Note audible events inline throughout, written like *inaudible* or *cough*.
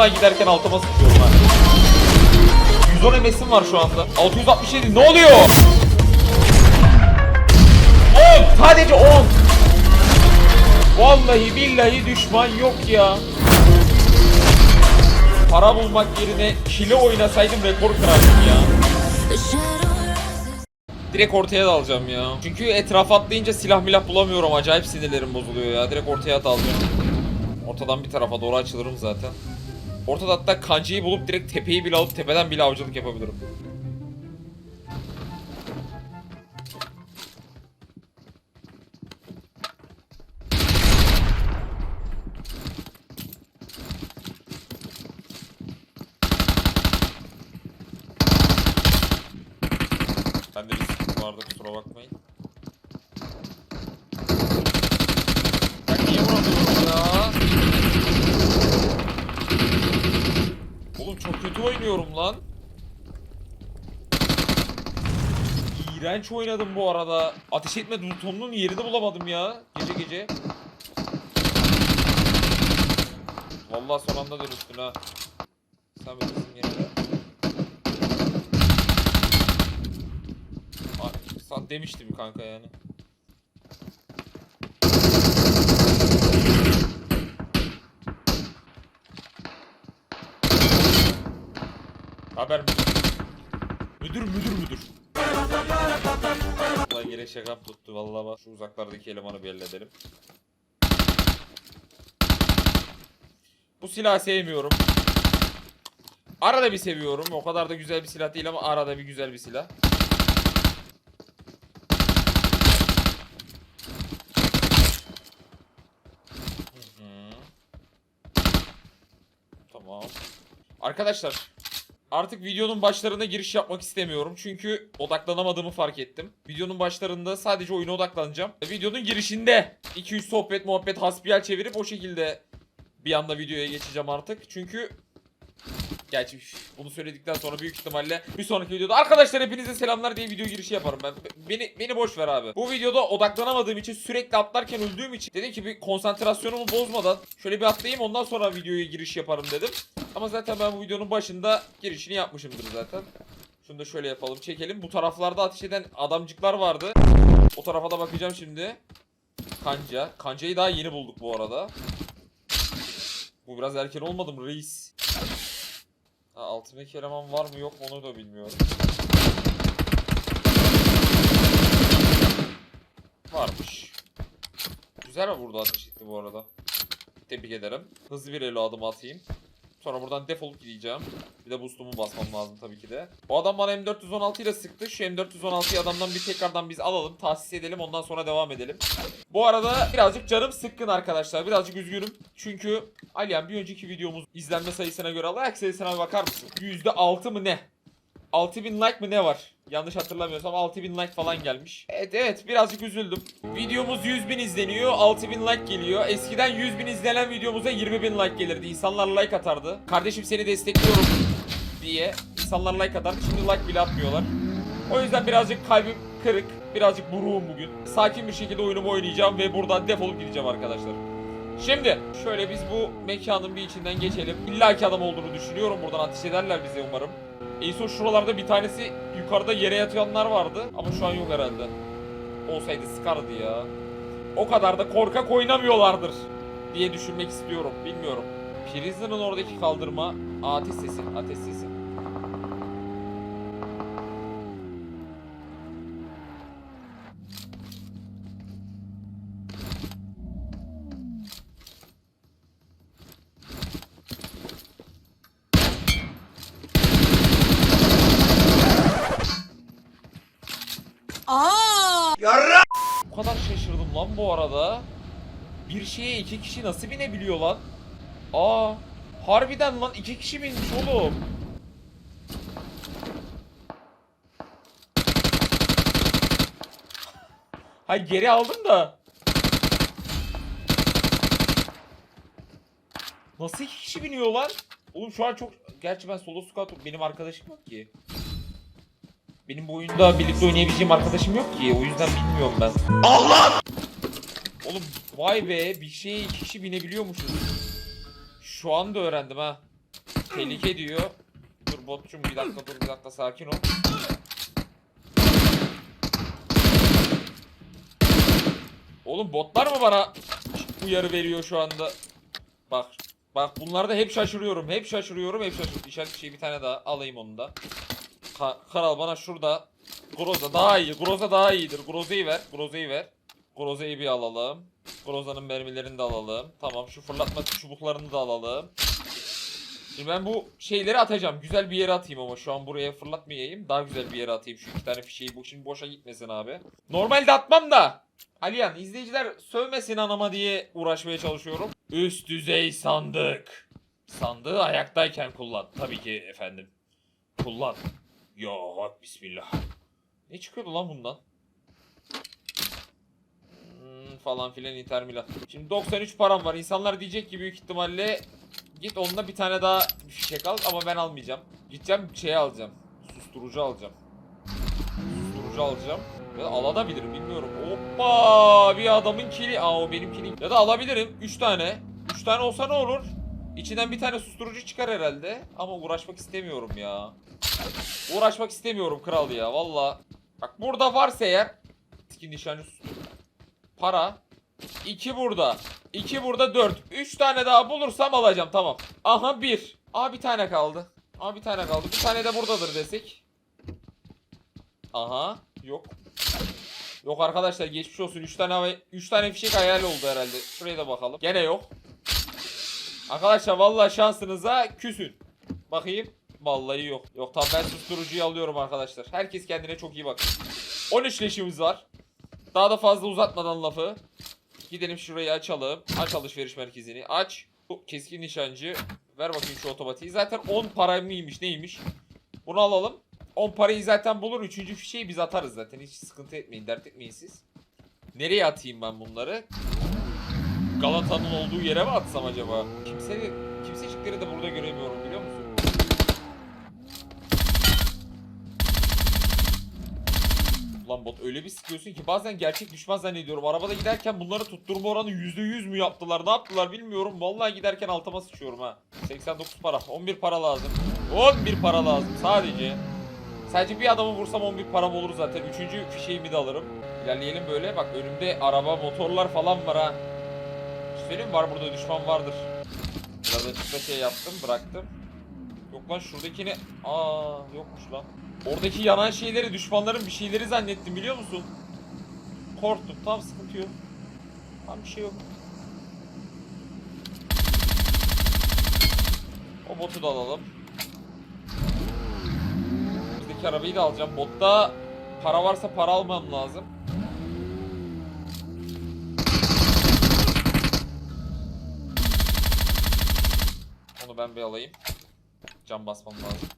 Vallahi giderken altıma sıçıyorum ha. 110 MS'im var şu anda. 667 ne oluyor? 10 sadece 10. Vallahi billahi düşman yok ya. Para bulmak yerine kile oynasaydım rekor kırardım ya. Direkt ortaya da alacağım ya. Çünkü etrafa atlayınca silah milah bulamıyorum. Acayip sinirlerim bozuluyor ya. Direkt ortaya da alacağım. Ortadan bir tarafa doğru açılırım zaten. Ortada hatta kancayı bulup direkt tepeyi bile alıp tepeden bile avcılık yapabilirim. Ben de risk vardı kusura bakmayın. Ben niye vuramıyorum ya? Oğlum çok kötü oynuyorum lan. İğrenç oynadım bu arada. Ateş etme butonunun yerini bulamadım ya. Gece gece. Vallahi son anda dönüştün ha. Sen bilirsin yine de. Sen demiştim kanka yani. Haber müdür. Müdür müdür müdür. Vallahi yine şakam tuttu vallahi bak şu uzaklardaki elemanı bir halledelim. Bu silahı sevmiyorum. Arada bir seviyorum. O kadar da güzel bir silah değil ama arada bir güzel bir silah. Tamam. Arkadaşlar Artık videonun başlarına giriş yapmak istemiyorum. Çünkü odaklanamadığımı fark ettim. Videonun başlarında sadece oyuna odaklanacağım. Videonun girişinde 2-3 sohbet muhabbet hasbihal çevirip o şekilde bir anda videoya geçeceğim artık. Çünkü Gerçi bunu söyledikten sonra büyük ihtimalle bir sonraki videoda arkadaşlar hepinize selamlar diye video girişi yaparım ben. Beni beni boş ver abi. Bu videoda odaklanamadığım için sürekli atlarken öldüğüm için dedim ki bir konsantrasyonumu bozmadan şöyle bir atlayayım ondan sonra videoya giriş yaparım dedim. Ama zaten ben bu videonun başında girişini yapmışımdır zaten. Şunu da şöyle yapalım çekelim. Bu taraflarda ateş eden adamcıklar vardı. O tarafa da bakacağım şimdi. Kanca. Kancayı daha yeni bulduk bu arada. Bu biraz erken olmadı mı reis? Ha, altındaki eleman var mı yok mu onu da bilmiyorum. Varmış. Güzel burada ateş etti bu arada? Tebrik ederim. Hızlı bir elo adım atayım. Sonra buradan defolup gideceğim. Bir de boost'umu basmam lazım tabii ki de. O adam bana M416 ile sıktı. Şu M416'yı adamdan bir tekrardan biz alalım. Tahsis edelim ondan sonra devam edelim. Bu arada birazcık canım sıkkın arkadaşlar. Birazcık üzgünüm. Çünkü Aliyan bir önceki videomuz izlenme sayısına göre like sayısına bakar mısın? %6 mı ne? 6000 like mı ne var? Yanlış hatırlamıyorsam 6000 like falan gelmiş. Evet evet birazcık üzüldüm. Videomuz 100.000 izleniyor 6000 like geliyor. Eskiden 100.000 izlenen videomuza 20.000 like gelirdi. İnsanlar like atardı. Kardeşim seni destekliyorum diye insanlar like atardı. Şimdi like bile atmıyorlar. O yüzden birazcık kalbim kırık. Birazcık buruğum bugün. Sakin bir şekilde oyunumu oynayacağım ve buradan defolup gideceğim arkadaşlar. Şimdi şöyle biz bu mekanın bir içinden geçelim. İlla ki adam olduğunu düşünüyorum. Buradan ateş ederler bize umarım. En son şuralarda bir tanesi yukarıda yere yatıyanlar vardı. Ama şu an yok herhalde. Olsaydı sıkardı ya. O kadar da korkak oynamıyorlardır diye düşünmek istiyorum. Bilmiyorum. Prison'ın oradaki kaldırma ateş sesi, ateş sesi. Bu kadar şaşırdım lan bu arada. Bir şeye iki kişi nasıl binebiliyor lan? Aa, harbiden lan iki kişi binmiş oğlum. Hay geri aldım da. Nasıl iki kişi biniyor lan? Oğlum şu an çok... Gerçi ben solo squad benim arkadaşım yok ki. Benim bu oyunda birlikte oynayabileceğim arkadaşım yok ki. O yüzden bilmiyorum ben. Allah! Oğlum vay be bir şeye iki kişi binebiliyormuşuz. Şu anda öğrendim ha. Tehlike diyor. Dur botçum bir dakika dur bir dakika sakin ol. Oğlum botlar mı bana uyarı veriyor şu anda? Bak. Bak bunlarda hep şaşırıyorum. Hep şaşırıyorum. Hep şaşırıyorum. İşaret bir şey bir tane daha alayım onu da. Ka- Kral bana şurada Groza daha iyi. Groza daha iyidir. Groza'yı ver. Groza'yı ver. Groza'yı bir alalım. Groza'nın mermilerini de alalım. Tamam şu fırlatma çubuklarını da alalım. Şimdi ben bu şeyleri atacağım. Güzel bir yere atayım ama şu an buraya fırlatmayayım. Daha güzel bir yere atayım. Şu iki tane fişeği bu şimdi boşa gitmesin abi. Normalde atmam da. Aliyan izleyiciler sövmesin anama diye uğraşmaya çalışıyorum. Üst düzey sandık. Sandığı ayaktayken kullan. Tabii ki efendim. Kullan. Ya bak bismillah. Ne çıkıyordu lan bundan? Hmm, falan filan Inter Milan. Şimdi 93 param var. İnsanlar diyecek ki büyük ihtimalle git onunla bir tane daha bir fişek al ama ben almayacağım. Gideceğim şey alacağım. Susturucu alacağım. Susturucu alacağım. Ya da alabilirim bilmiyorum. Hoppa! Bir adamın kili. Aa o benim kilim. Ya da alabilirim. 3 tane. 3 tane olsa ne olur? İçinden bir tane susturucu çıkar herhalde. Ama uğraşmak istemiyorum ya. Uğraşmak istemiyorum kral ya valla. Bak burada varsa eğer Tikin nişancı sustur. Para. 2 burada. 2 burada 4. 3 tane daha bulursam alacağım tamam. Aha 1. Aa bir tane kaldı. Aa bir tane kaldı. Bir tane de buradadır desek. Aha yok. Yok arkadaşlar geçmiş olsun. 3 tane hava- üç tane fişek hayal oldu herhalde. Şuraya da bakalım. Gene yok. Arkadaşlar vallahi şansınıza küsün. Bakayım. Vallahi yok. Yok tamam ben susturucuyu alıyorum arkadaşlar. Herkes kendine çok iyi bakın. 13 leşimiz var. Daha da fazla uzatmadan lafı. Gidelim şurayı açalım. Aç alışveriş merkezini. Aç. Keskin nişancı. Ver bakayım şu otomatiği. Zaten 10 para mıymış neymiş. Bunu alalım. 10 parayı zaten bulur. Üçüncü fişeği biz atarız zaten. Hiç sıkıntı etmeyin. Dert etmeyin siz. Nereye atayım ben bunları? Galata'nın olduğu yere mi atsam acaba? Kimse kimsecikleri de burada göremiyorum biliyor musun? Ulan bot öyle bir sıkıyorsun ki bazen gerçek düşman zannediyorum. Arabada giderken bunları tutturma oranı %100 mü yaptılar? Ne yaptılar bilmiyorum. Vallahi giderken altıma sıçıyorum ha. 89 para. 11 para lazım. 11 para lazım sadece. Sadece bir adamı vursam 11 param olur zaten. Üçüncü fişeğimi de alırım. İlerleyelim böyle. Bak önümde araba, motorlar falan var ha. Söyleyeyim? Var burada düşman vardır. Biraz açıkta şey yaptım, bıraktım. Yok lan şuradakini... Aa yokmuş lan. Oradaki yanan şeyleri düşmanların bir şeyleri zannettim biliyor musun? Korktum. Tam sıkıntı yok. Tam bir şey yok. O botu da alalım. Bizdeki arabayı da alacağım. Botta para varsa para almam lazım. Ben bir alayım. Cam basmam lazım.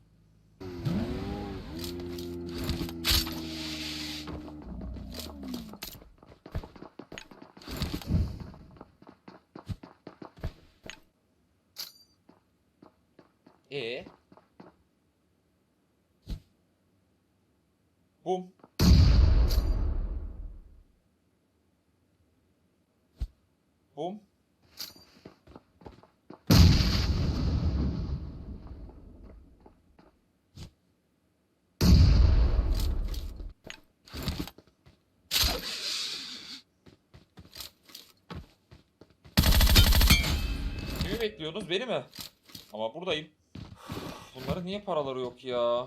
Kimi bekliyorsunuz? Beni mi? Ama buradayım. Bunların niye paraları yok ya?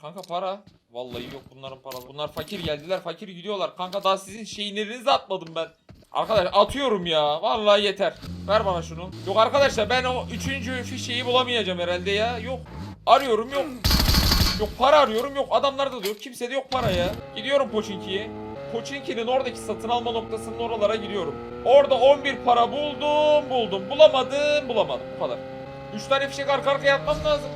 Kanka para. Vallahi yok bunların paraları. Bunlar fakir geldiler fakir gidiyorlar. Kanka daha sizin şeylerinizi atmadım ben. Arkadaş atıyorum ya. Vallahi yeter. Ver bana şunu. Yok arkadaşlar ben o üçüncü fişeği bulamayacağım herhalde ya. Yok. Arıyorum yok. Yok para arıyorum yok. Adamlarda da yok. Kimsede yok para ya. Gidiyorum Poçinki'ye. Poçinki'nin oradaki satın alma noktasının oralara gidiyorum. Orada 11 para buldum buldum. Bulamadım bulamadım. Bu kadar. 3 tane fişek arka arkaya atmam lazım.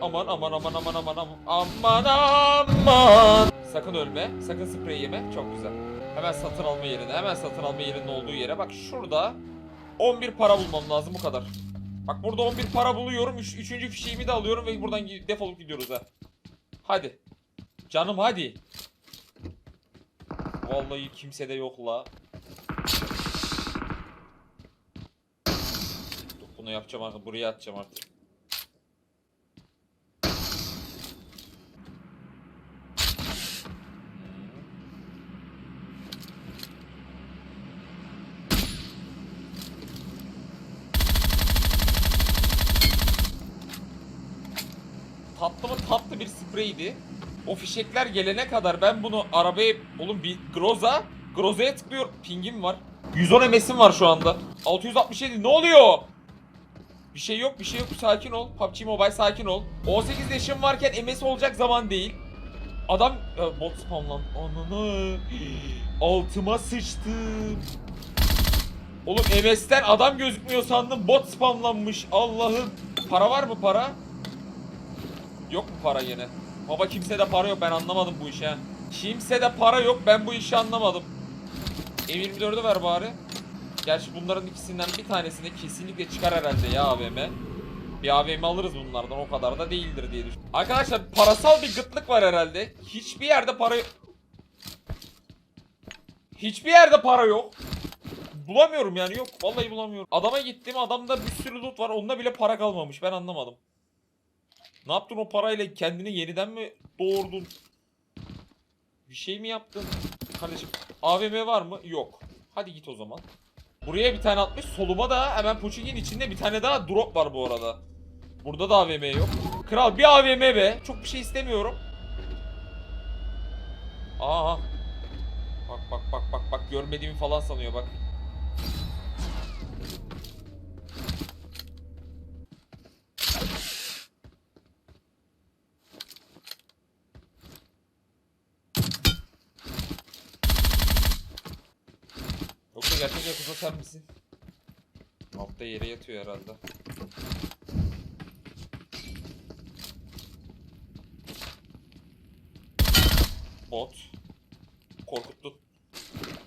Aman aman aman aman aman aman aman. Sakın ölme. Sakın sprey yeme. Çok güzel. Hemen satın alma yerine. Hemen satın alma yerinin olduğu yere. Bak şurada 11 para bulmam lazım bu kadar. Bak burada 11 para buluyorum. Üç, üçüncü fişeğimi de alıyorum ve buradan defolup gidiyoruz ha. Hadi. Canım hadi. Vallahi kimse de yok la. Dur, bunu yapacağım artık. Buraya atacağım artık. Tatlı mı tatlı bir spreydi. O fişekler gelene kadar ben bunu arabaya... Oğlum bir Groza. Groza'ya tıklıyor. Pingim var. 110 MS'im var şu anda. 667 ne oluyor? Bir şey yok bir şey yok sakin ol. PUBG Mobile sakin ol. 18 yaşım varken MS olacak zaman değil. Adam e, bot spamlan. Ananı. Altıma sıçtım. Oğlum MS'ten adam gözükmüyor sandım. Bot spamlanmış. Allah'ım. Para var mı para? Yok mu para yine? Baba kimsede para yok ben anlamadım bu işi ha. Kimsede para yok ben bu işi anlamadım. M24'ü ver bari. Gerçi bunların ikisinden bir tanesini kesinlikle çıkar herhalde ya AVM. Bir AVM alırız bunlardan o kadar da değildir diye düşünüyorum. Arkadaşlar parasal bir gıtlık var herhalde. Hiçbir yerde para Hiçbir yerde para yok. Bulamıyorum yani yok. Vallahi bulamıyorum. Adama gittim adamda bir sürü loot var. Onda bile para kalmamış. Ben anlamadım. Ne yaptın o parayla? Kendini yeniden mi doğurdun? Bir şey mi yaptın? Kardeşim AVM var mı? Yok. Hadi git o zaman. Buraya bir tane atmış. Soluma da hemen Pochinki'nin içinde bir tane daha drop var bu arada. Burada da AVM yok. Kral bir AVM be. Çok bir şey istemiyorum. Aha. Bak bak bak bak bak görmediğimi falan sanıyor bak. Yoksa sen misin? Altta yere yatıyor herhalde. Bot. Korkuttun.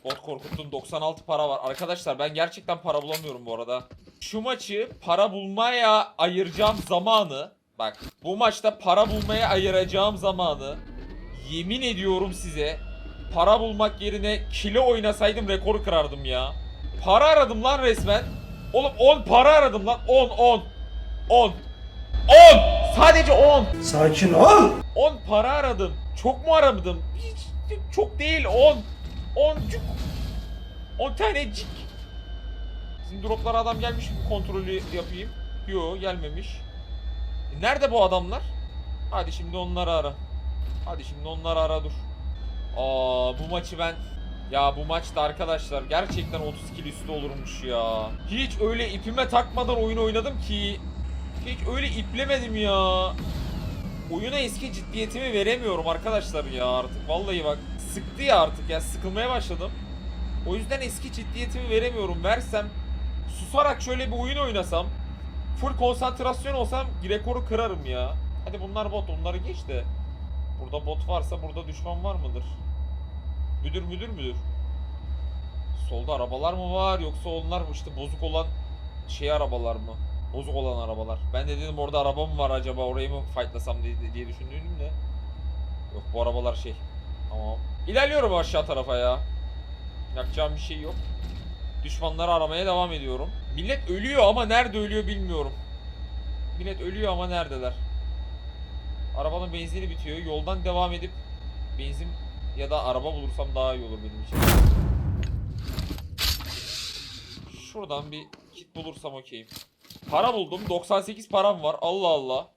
Bot korkuttun. 96 para var. Arkadaşlar ben gerçekten para bulamıyorum bu arada. Şu maçı para bulmaya ayıracağım zamanı. Bak bu maçta para bulmaya ayıracağım zamanı. Yemin ediyorum size. Para bulmak yerine kilo oynasaydım rekoru kırardım ya. Para aradım lan resmen. Oğlum 10 para aradım lan. 10 10. 10. 10. Sadece 10. Sakin ol. 10 para aradım. Çok mu aramadım? Hiç, çok değil 10. 10 cuk. 10 tanecik. Bizim droplara adam gelmiş mi kontrolü yapayım? Yo gelmemiş. E nerede bu adamlar? Hadi şimdi onları ara. Hadi şimdi onları ara dur. Aa bu maçı ben ya bu maçta arkadaşlar gerçekten 30 kill üstü olurmuş ya. Hiç öyle ipime takmadan oyun oynadım ki. Hiç öyle iplemedim ya. Oyuna eski ciddiyetimi veremiyorum arkadaşlar ya artık. Vallahi bak sıktı ya artık ya sıkılmaya başladım. O yüzden eski ciddiyetimi veremiyorum. Versem susarak şöyle bir oyun oynasam full konsantrasyon olsam rekoru kırarım ya. Hadi bunlar bot onları geç de. Burada bot varsa burada düşman var mıdır? Müdür müdür müdür? Solda arabalar mı var yoksa onlar işte bozuk olan şey arabalar mı? Bozuk olan arabalar. Ben de dedim orada araba mı var acaba orayı mı fightlasam diye, diye düşündüydüm de. Yok bu arabalar şey. Tamam. İlerliyorum aşağı tarafa ya. Yapacağım bir şey yok. Düşmanları aramaya devam ediyorum. Millet ölüyor ama nerede ölüyor bilmiyorum. Millet ölüyor ama neredeler? Arabanın benzini bitiyor. Yoldan devam edip benzin ya da araba bulursam daha iyi olur benim için. Şuradan bir kit bulursam okeyim. Para buldum. 98 param var. Allah Allah.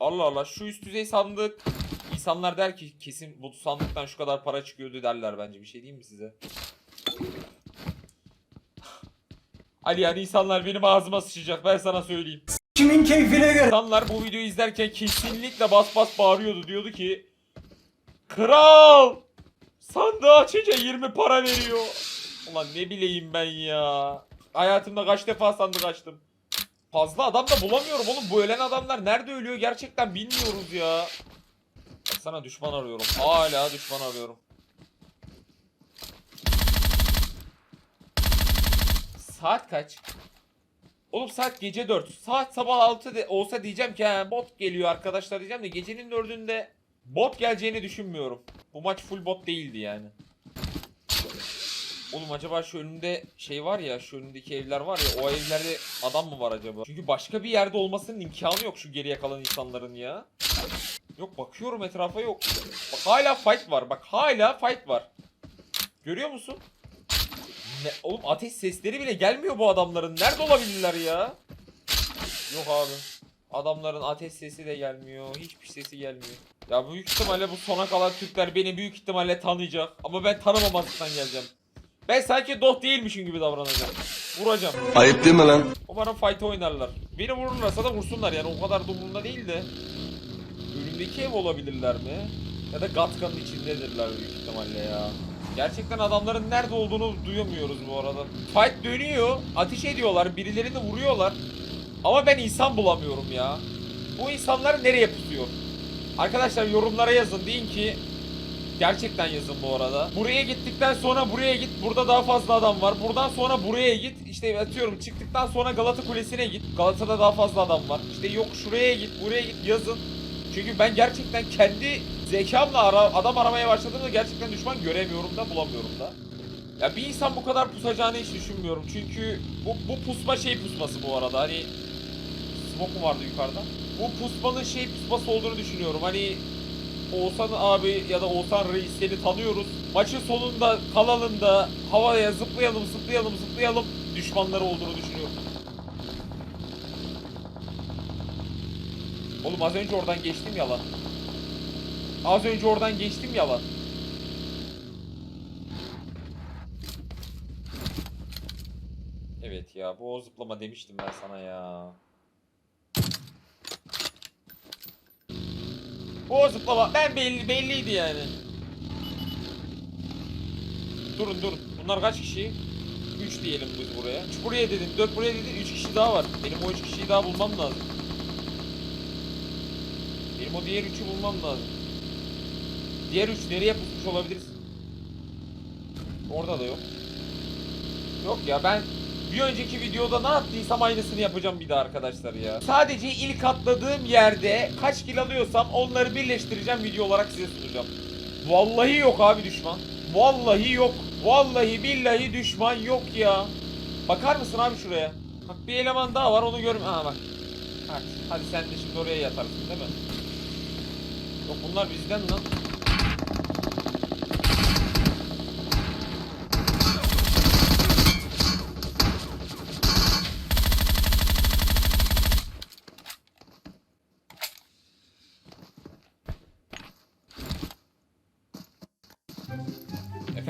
Allah Allah. Şu üst düzey sandık. İnsanlar der ki kesin bu sandıktan şu kadar para çıkıyordu derler bence. Bir şey diyeyim mi size? *laughs* Ali yani insanlar benim ağzıma sıçacak. Ben sana söyleyeyim. Kimin keyfine göre. İnsanlar bu videoyu izlerken kesinlikle bas bas bağırıyordu. Diyordu ki Kral! Sandığı açınca 20 para veriyor. Ulan ne bileyim ben ya. Hayatımda kaç defa sandık açtım. Fazla adam da bulamıyorum oğlum. Bu ölen adamlar nerede ölüyor gerçekten bilmiyoruz ya. Sana düşman arıyorum. Hala düşman arıyorum. Saat kaç? Oğlum saat gece 4. Saat sabah 6 de olsa diyeceğim ki "He, bot geliyor arkadaşlar diyeceğim de gecenin 4'ünde bot geleceğini düşünmüyorum. Bu maç full bot değildi yani. Oğlum acaba şu önünde şey var ya şu önündeki evler var ya o evlerde adam mı var acaba? Çünkü başka bir yerde olmasının imkanı yok şu geriye kalan insanların ya. Yok bakıyorum etrafa yok. Bak hala fight var. Bak hala fight var. Görüyor musun? Ne, oğlum ateş sesleri bile gelmiyor bu adamların. Nerede olabilirler ya? Yok abi. Adamların ateş sesi de gelmiyor. Hiçbir sesi gelmiyor. Ya büyük ihtimalle bu sona kalan Türkler beni büyük ihtimalle tanıyacak. Ama ben tanımamazlıktan geleceğim. Ben sanki doh değilmişim gibi davranacağım. Vuracağım. Ayıp değil mi lan? Umarım fight oynarlar. Beni vururlarsa da vursunlar yani o kadar da umurumda değil de. Önümdeki ev olabilirler mi? Ya da Gatka'nın içindedirler büyük ihtimalle ya. Gerçekten adamların nerede olduğunu duyamıyoruz bu arada. Fight dönüyor, ateş ediyorlar, birilerini vuruyorlar. Ama ben insan bulamıyorum ya. Bu insanlar nereye pusuyor? Arkadaşlar yorumlara yazın deyin ki Gerçekten yazın bu arada. Buraya gittikten sonra buraya git. Burada daha fazla adam var. Buradan sonra buraya git. İşte atıyorum çıktıktan sonra Galata Kulesi'ne git. Galata'da daha fazla adam var. İşte yok şuraya git, buraya git yazın. Çünkü ben gerçekten kendi zekamla ara, adam aramaya başladığımda gerçekten düşman göremiyorum da bulamıyorum da. Ya bir insan bu kadar pusacağını hiç düşünmüyorum. Çünkü bu, bu pusma şey pusması bu arada. Hani smoke vardı yukarıda? Bu pusmanın şey pusması olduğunu düşünüyorum. Hani Oğuzhan abi ya da Oğuzhan Reis seni tanıyoruz. Maçın sonunda kalanında havaya zıplayalım zıplayalım zıplayalım düşmanları olduğunu düşünüyorum. Oğlum az önce oradan geçtim yalan. Az önce oradan geçtim yalan. Evet ya bu o zıplama demiştim ben sana ya. O zıplama ben belli belliydi yani. Durun durun. Bunlar kaç kişi? 3 diyelim biz buraya. 3 buraya dedin, 4 buraya dedin, 3 kişi daha var. Benim o 3 kişiyi daha bulmam lazım. Benim o diğer 3'ü bulmam lazım. Diğer 3 nereye pusmuş olabiliriz? Orada da yok. Yok ya ben bir önceki videoda ne yaptıysam aynısını yapacağım bir daha arkadaşlar ya. Sadece ilk atladığım yerde kaç kill alıyorsam onları birleştireceğim video olarak size sunacağım. Vallahi yok abi düşman. Vallahi yok. Vallahi billahi düşman yok ya. Bakar mısın abi şuraya? Bak bir eleman daha var onu görme. Ha bak. Hadi, hadi sen de şimdi oraya yatarsın değil mi? Yok bunlar bizden lan.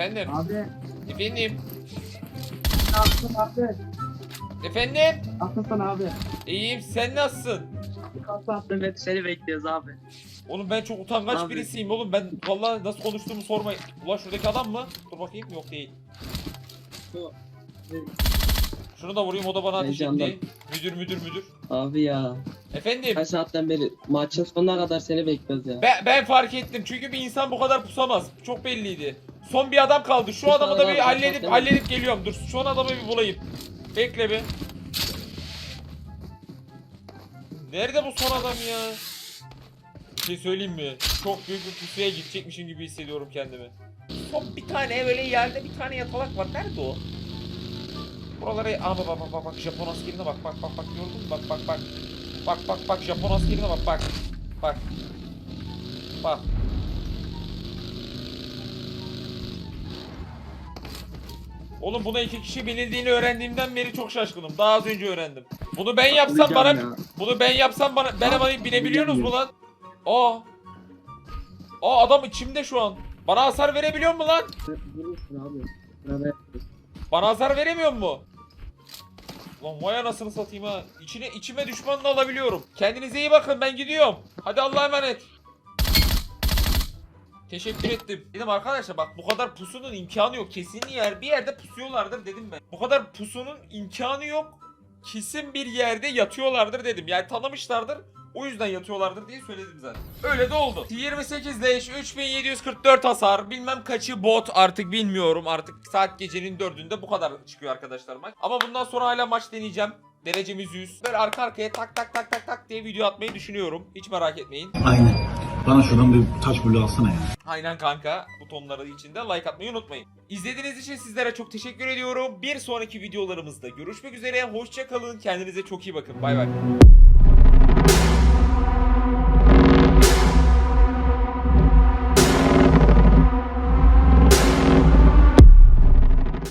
Efendim? Abi Efendim? nasılsın abi? Efendim? Nasılsın abi? İyiyim sen nasılsın? Kaç saattir seni bekliyoruz abi. Oğlum ben çok utangaç Abi. birisiyim oğlum ben vallahi nasıl konuştuğumu sormayın. Ulan şuradaki adam mı? Dur bakayım yok değil. Şunu da vurayım o da bana ateş Heyecandan. etti. Müdür müdür müdür. Abi ya. Efendim? Kaç saatten beri maçın sonuna kadar seni bekliyoruz ya. Ben, ben fark ettim çünkü bir insan bu kadar pusamaz. Çok belliydi. Son bir adam kaldı. Şu adamı da bir halledip halledip geliyorum. Dur şu adamı bir bulayım. Bekle bir. Nerede bu son adam ya? Bir şey söyleyeyim mi? Çok büyük bir pusuya gidecekmişim gibi hissediyorum kendimi. Son bir tane böyle yerde bir tane yatalak var. Nerede o? Buralara... Aa bak bak bak bak Japon askerine bak bak bak bak gördün mü? Bak bak bak. Bak bak bak Japon askerine bak bak. Bak. Bak. Oğlum buna iki kişi binildiğini öğrendiğimden beri çok şaşkınım. Daha az önce öğrendim. Bunu ben yapsam bana ya. bunu ben yapsam bana ben bana binebiliyorsunuz mu lan? Aa. Aa adam içimde şu an. Bana hasar verebiliyor mu lan? Bana hasar veremiyor mu? Lan vay anasını satayım ha. İçine, içime düşmanını alabiliyorum. Kendinize iyi bakın ben gidiyorum. Hadi Allah'a emanet. Teşekkür ettim. Dedim arkadaşlar bak bu kadar pusunun imkanı yok. Kesin yer bir yerde pusuyorlardır dedim ben. Bu kadar pusunun imkanı yok. Kesin bir yerde yatıyorlardır dedim. Yani tanımışlardır. O yüzden yatıyorlardır diye söyledim zaten. Öyle de oldu. 28 leş, 3744 hasar, bilmem kaçı bot artık bilmiyorum. Artık saat gecenin 4'ünde bu kadar çıkıyor arkadaşlar maç. Ama bundan sonra hala maç deneyeceğim. Derecemiz 100. Böyle arka arkaya tak tak tak tak tak diye video atmayı düşünüyorum. Hiç merak etmeyin. Aynen. Bana şuradan bir taş bulu alsana ya. Aynen kanka. Butonları içinde like atmayı unutmayın. İzlediğiniz için sizlere çok teşekkür ediyorum. Bir sonraki videolarımızda görüşmek üzere. Hoşça kalın. Kendinize çok iyi bakın. Bay bay.